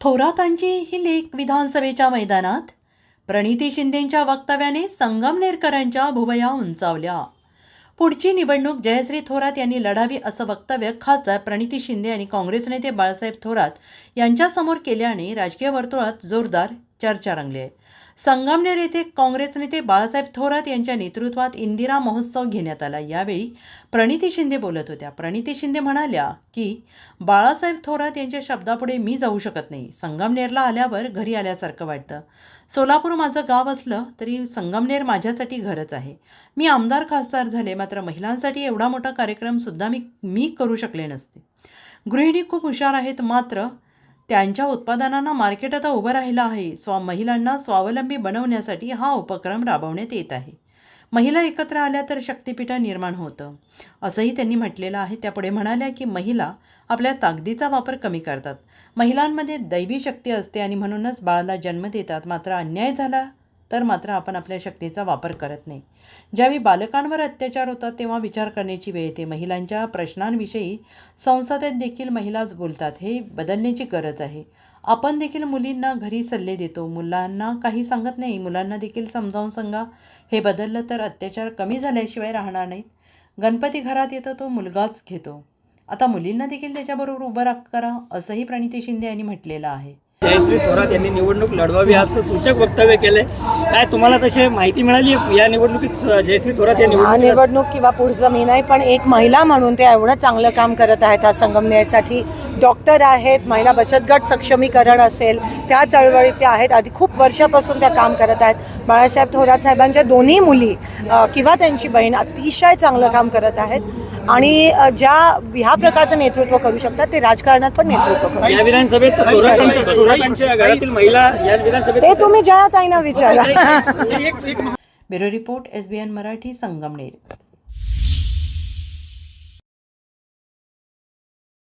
थोरातांची ही लेख विधानसभेच्या मैदानात प्रणिती शिंदेंच्या वक्तव्याने संगमनेरकरांच्या भुवया उंचावल्या. पुढची निवडणूक जयश्री थोरात यांनी लढावी असं वक्तव्य खासदार प्रणिती शिंदे आणि काँग्रेस नेते बाळासाहेब थोरात यांच्यासमोर केल्याने राजकीय वर्तुळात जोरदार चर्चा रंगली आहे. संगमनेर येथे काँग्रेस नेते बाळासाहेब थोरात यांच्या नेतृत्वात इंदिरा महोत्सव घेण्यात आला. यावेळी प्रणिती शिंदे बोलत होत्या. प्रणिती शिंदे म्हणाल्या की बाळासाहेब थोरात यांच्या शब्दापुढे मी जाऊ शकत नाही. संगमनेरला आल्यावर घरी आल्यासारखं वाटतं. सोलापूर माझं गाव असलं तरी संगमनेर माझ्यासाठी घरच आहे. मी आमदार खासदार झाले. मात्र महिलांसाठी एवढा मोठा कार्यक्रमसुद्धा मी मी करू शकले नसते. गृहिणी खूप हुशार आहेत. मात्र त्यांच्या उत्पादनांना मार्केट आता उभं राहिलं आहे. स्वा महिलांना स्वावलंबी बनवण्यासाठी हा उपक्रम राबवण्यात येत आहे. महिला एकत्र आल्या तर शक्तिपीठ निर्माण होतं. असंही त्यांनी म्हटलेलं आहे. त्यापुढे म्हणाल्या की महिला आपल्या ताकदीचा वापर कमी करतात. महिलांमध्ये दैवी शक्ती असते आणि म्हणूनच बाळाला जन्म देतात. मात्र अन्याय झाला तर मात्र आपण आपल्या शक्तीचा वापर करत नाही. ज्यावेळी बालकांवर अत्याचार होतात तेव्हा विचार करण्याची वेळ येते. महिलांच्या प्रश्नांविषयी संसदेत देखील महिलाच बोलतात हे बदलण्याची गरज आहे. आपण देखील मुलींना घरी सल्ले देतो. मुलांना काही सांगत नाही. मुलांना देखील समजावून सांगा. हे बदललं तर अत्याचार कमी झाल्याशिवाय राहणार नाहीत. गणपती घरात येतो तो मुलगाच घेतो. आता मुलींना देखील त्याच्याबरोबर उभं राख करा असंही प्रणिती शिंदे यांनी म्हटलेलं आहे. जयश्री थोरात यांनी निवडणूक लढवावी असं सूचक वक्तव्य केलंय. काय तुम्हाला तशी माहिती मिळाली? या निवडणुकीत जयश्री थोरात या हा निवडणुकीत निवडणूक किंवा पुढचं मी नाही पण एक महिला म्हणून ते एवढं चांगलं काम करत आहेत. आज संगमनेरसाठी डॉक्टर आहेत महिला बचत गट सक्षमीकरण असेल त्या चळवळीत त्या आहेत. आधी खूप वर्षापासून त्या काम करत आहेत. बाळासाहेब थोरात साहेबांच्या दोन्ही मुली अ, किंवा त्यांची बहीण अतिशय चांगलं काम करत आहेत. आणि ज्या ह्या प्रकारचं नेतृत्व करू शकतात ते राजकारणात पण नेतृत्व करू या विधानसभेत थोरातांच्या थोरातांच्या घरातील महिला या विधानसभेत ते तुम्ही जयाताईंना विचारा. Bureau report S B N Marathi Sangamner.